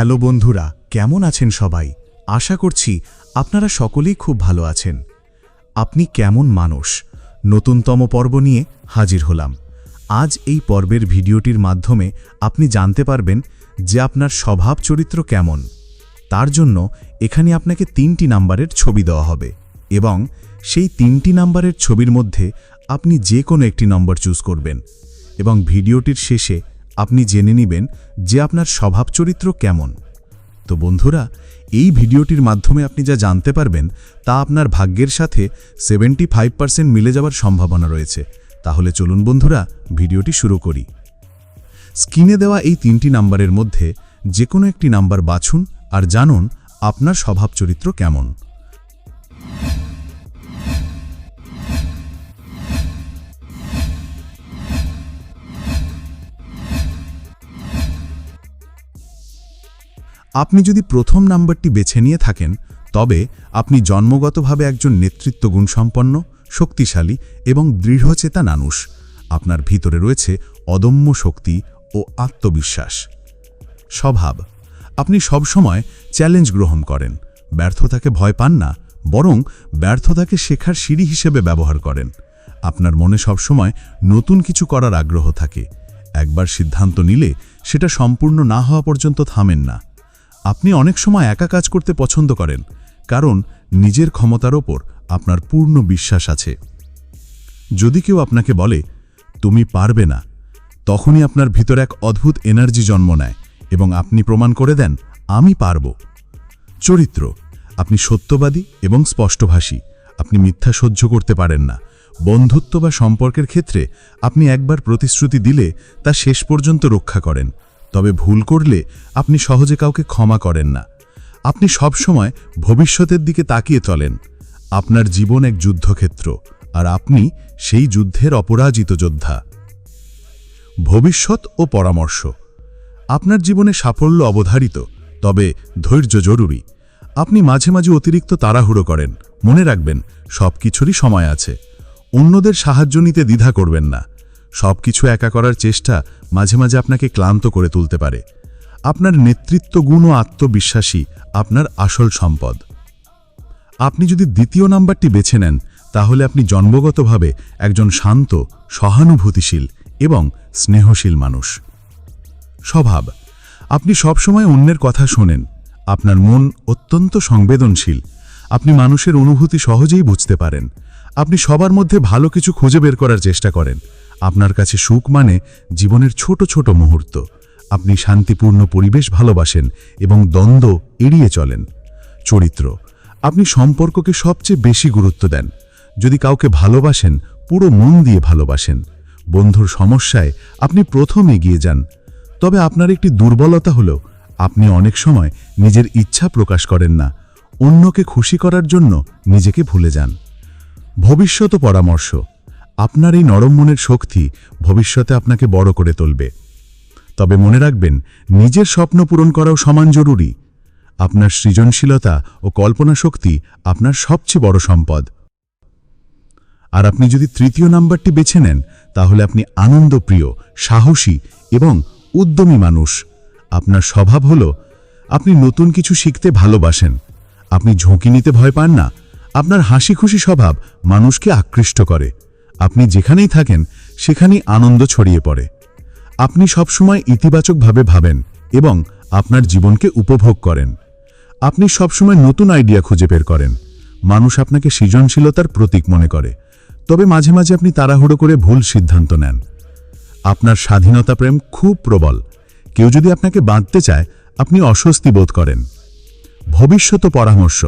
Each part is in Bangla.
হ্যালো বন্ধুরা, কেমন আছেন সবাই? আশা করছি আপনারা সকলেই খুব ভালো আছেন। আপনি কেমন মানুষ? নতুনতম পর্ব নিয়ে হাজির হলাম। আজ এই পর্বের ভিডিওটির মাধ্যমে আপনি জানতে পারবেন যে আপনার স্বভাব চরিত্র কেমন। তার জন্য এখানে আপনাকে তিনটি নাম্বারের ছবি দেওয়া হবে এবং সেই তিনটি নাম্বারের ছবির মধ্যে আপনি যে কোনো একটি নম্বর চুজ করবেন এবং ভিডিওটির শেষে আপনি জেনে নেবেন যে আপনার স্বভাব চরিত্র কেমন। তো বন্ধুরা, এই ভিডিওটির মাধ্যমে আপনি যা জানতে পারবেন তা আপনার ভাগ্যের সাথে সেভেন্টি ফাইভ পার্সেন্ট মিলে যাওয়ার সম্ভাবনা রয়েছে। তাহলে চলুন বন্ধুরা, ভিডিওটি শুরু করি। স্ক্রিনে দেওয়া এই তিনটি নাম্বারের মধ্যে যে কোনো একটি নাম্বার বাছুন আর জানুন আপনার স্বভাব চরিত্র কেমন। আপনি যদি প্রথম নাম্বারটি বেছে নিয়ে থাকেন, তবে আপনি জন্মগতভাবে একজন নেতৃত্ব গুণসম্পন্ন, শক্তিশালী এবং দৃঢ়চেতা মানুষ। আপনার ভিতরে রয়েছে অদম্য শক্তি ও আত্মবিশ্বাস। স্বভাব। আপনি সবসময় চ্যালেঞ্জ গ্রহণ করেন, ব্যর্থতাকে ভয় পান না, বরং ব্যর্থতাকে শেখার সিঁড়ি হিসেবে ব্যবহার করেন। আপনার মনে সবসময় নতুন কিছু করার আগ্রহ থাকে। একবার সিদ্ধান্ত নিলে সেটা সম্পূর্ণ না হওয়া পর্যন্ত থামেন না। আপনি অনেক সময় একা কাজ করতে পছন্দ করেন, কারণ নিজের ক্ষমতার ওপর আপনার পূর্ণ বিশ্বাস আছে। যদি কেউ আপনাকে বলে, তুমি পারবে না, তখনই আপনার ভিতর এক অদ্ভুত এনার্জি জন্ম নেয় এবং আপনি প্রমাণ করে দেন, আমি পারব। চরিত্র, আপনি সত্যবাদী এবং স্পষ্টভাষী, আপনি মিথ্যা সহ্য করতে পারেন না। বন্ধুত্ব বা সম্পর্কের ক্ষেত্রে আপনি একবার প্রতিশ্রুতি দিলে তা শেষ পর্যন্ত রক্ষা করেন। তবে ভুল করলে আপনি সহজে কাউকে ক্ষমা করেন না। আপনি সবসময় ভবিষ্যতের দিকে তাকিয়ে চলেন। আপনার জীবন এক যুদ্ধক্ষেত্র, আর আপনি সেই যুদ্ধের অপরাজিত যোদ্ধা। ভবিষ্যৎ ও পরামর্শ। আপনার জীবনে সাফল্য অবধারিত, তবে ধৈর্য জরুরি। আপনি মাঝে মাঝে অতিরিক্ত তাড়াহুড়ো করেন। মনে রাখবেন সব কিছুরই সময় আছে। অন্যদের সাহায্য নিতে দ্বিধা করবেন না। সব কিছু একা করার চেষ্টা মাঝে মাঝে আপনাকে ক্লান্ত করে তুলতে পারে। আপনার নেতৃত্ব গুণ ও আত্মবিশ্বাসী আপনার আসল সম্পদ। আপনি যদি দ্বিতীয় নাম্বারটি বেছে নেন, তাহলে আপনি জন্মগতভাবে একজন শান্ত, সহানুভূতিশীল এবং স্নেহশীল মানুষ। স্বভাব, আপনি সবসময় অন্যের কথা শোনেন, আপনার মন অত্যন্ত সংবেদনশীল, আপনি মানুষের অনুভূতি সহজেই বুঝতে পারেন, আপনি সবার মধ্যে ভালো কিছু খুঁজে বের করার চেষ্টা করেন আপনার কাছে সুখ মানে জীবনের ছোট ছোট মুহূর্ত। আপনি শান্তিপূর্ণ পরিবেশ ভালোবাসেন এবং দ্বন্দ্ব এড়িয়ে চলেন। চরিত্র, আপনি সম্পর্ককে সবচেয়ে বেশি গুরুত্ব দেন। যদি কাউকে ভালোবাসেন, পুরো মন দিয়ে ভালোবাসেন। বন্ধুর সমস্যায় আপনি প্রথম এগিয়ে যান। তবে আপনার একটি দুর্বলতা হল, আপনি অনেক সময় নিজের ইচ্ছা প্রকাশ করেন না। অন্যকে খুশি করার জন্য নিজেকে ভুলে যান। ভবিষ্যৎ পরামর্শ আপনার এই নরম মনের শক্তি ভবিষ্যতে আপনাকে বড় করে তুলবে। তবে মনে রাখবেন, নিজের স্বপ্ন পূরণ করাও সমান জরুরি। আপনার সৃজনশীলতা ও কল্পনা শক্তি আপনার সবচেয়ে বড় সম্পদ। আর আপনি যদি তৃতীয় নাম্বারটি বেছে নেন, তাহলে আপনি আনন্দপ্রিয়, সাহসী এবং উদ্যমী মানুষ। আপনার স্বভাব হল, আপনি নতুন কিছু শিখতে ভালোবাসেন। আপনি ঝুঁকি নিতে ভয় পান না। আপনার হাসি খুশি স্বভাব মানুষকে আকৃষ্ট করে। আপনি যেখানেই থাকেন, সেখানেই আনন্দ ছড়িয়ে পড়ে। আপনি সবসময় ইতিবাচকভাবে ভাবেন এবং আপনার জীবনকে উপভোগ করেন। আপনি সবসময় নতুন আইডিয়া খুঁজে বের করেন। মানুষ আপনাকে সৃজনশীলতার প্রতীক মনে করে। তবে মাঝে মাঝে আপনি তাড়াহুড়ো করে ভুল সিদ্ধান্ত নেন। আপনার স্বাধীনতা প্রেম খুব প্রবল। কেউ যদি আপনাকে বাঁধতে চায়, আপনি অস্বস্তি বোধ করেন। ভবিষ্যৎ পরামর্শ।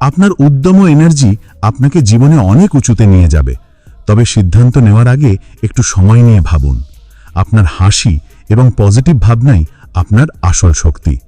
আপনার উদ্যম ও এনার্জি আপনাকে জীবনে অনেক উঁচুতে নিয়ে যাবে। তবে সিদ্ধান্ত নেওয়ার আগে একটু সময় নিয়ে ভাবুন। আপনার হাসি এবং পজিটিভ ভাবনাই আপনার আসল শক্তি।